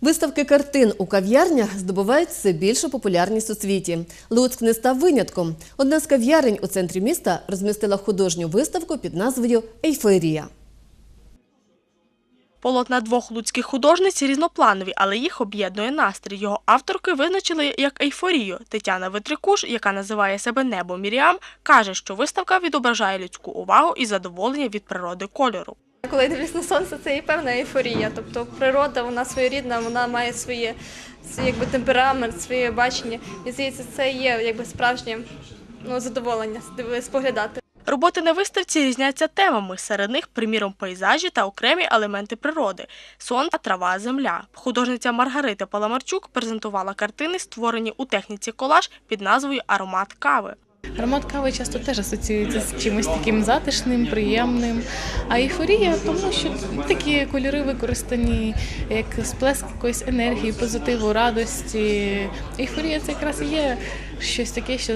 Виставки картин у кав'ярнях здобувають все більшу популярність у світі. Луцьк не став винятком. Одна з кав'ярень у центрі міста розмістила художню виставку під назвою Ейфорія. Полотна двох луцьких художниць різнопланові, але їх об'єднує настрій. Його авторки визначили як ейфорію. Тетяна Витрикуш, яка називає себе Небо Міріам, каже, що виставка відображає людську увагу і задоволення від природи кольору. Коли я дивлюсь на сонце, це і певна ейфорія. Тобто природа, вона своєрідна, вона має своє якби, темперамент, своє бачення. І здається, це є якби справжнє ну, задоволення споглядати. Роботи на виставці різняться темами. Серед них, приміром, пейзажі та окремі елементи природи сонце, трава, земля. Художниця Маргарита Паламарчук презентувала картини, створені у техніці колаж під назвою Аромат кави. Аромат кави часто теж асоціюється з чимось таким затишним, приємним. А ейфорія, тому що такі кольори використані як сплеск якоїсь енергії, позитиву, радості. Ейфорія це якраз є щось таке, що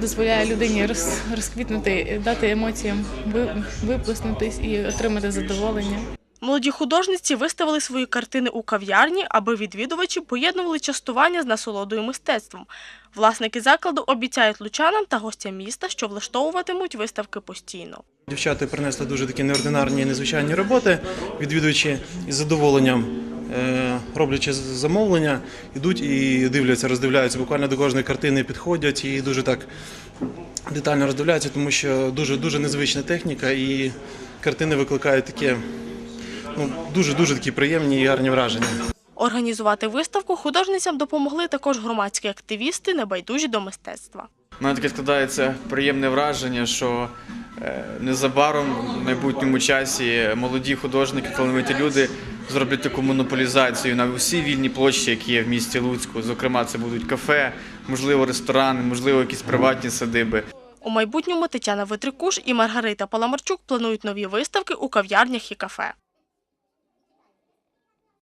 дозволяє людині роз, розквітнути, дати емоціям виплеснутись і отримати задоволення. Молоді художниці виставили свої картини у кав'ярні, аби відвідувачі поєднували частування з насолодою мистецтвом. Власники закладу обіцяють лучанам та гостям міста, що влаштовуватимуть виставки постійно. Дівчата принесли дуже такі неординарні і незвичайні роботи. Відвідувачі із задоволенням, е, роблячи замовлення, йдуть і дивляться, роздивляються. Буквально до кожної картини підходять і дуже так детально роздивляються, тому що дуже дуже незвична техніка і картини викликають таке ну, дуже дуже такі приємні і гарні враження. Організувати виставку художницям допомогли також громадські активісти, небайдужі до мистецтва. У мене таке складається приємне враження, що е, незабаром в майбутньому часі молоді художники, талановиті люди зроблять таку монополізацію на усі вільні площі, які є в місті Луцьку. Зокрема, це будуть кафе, можливо, ресторани, можливо, якісь приватні садиби. У майбутньому Тетяна Витрикуш і Маргарита Паламарчук планують нові виставки у кав'ярнях і кафе.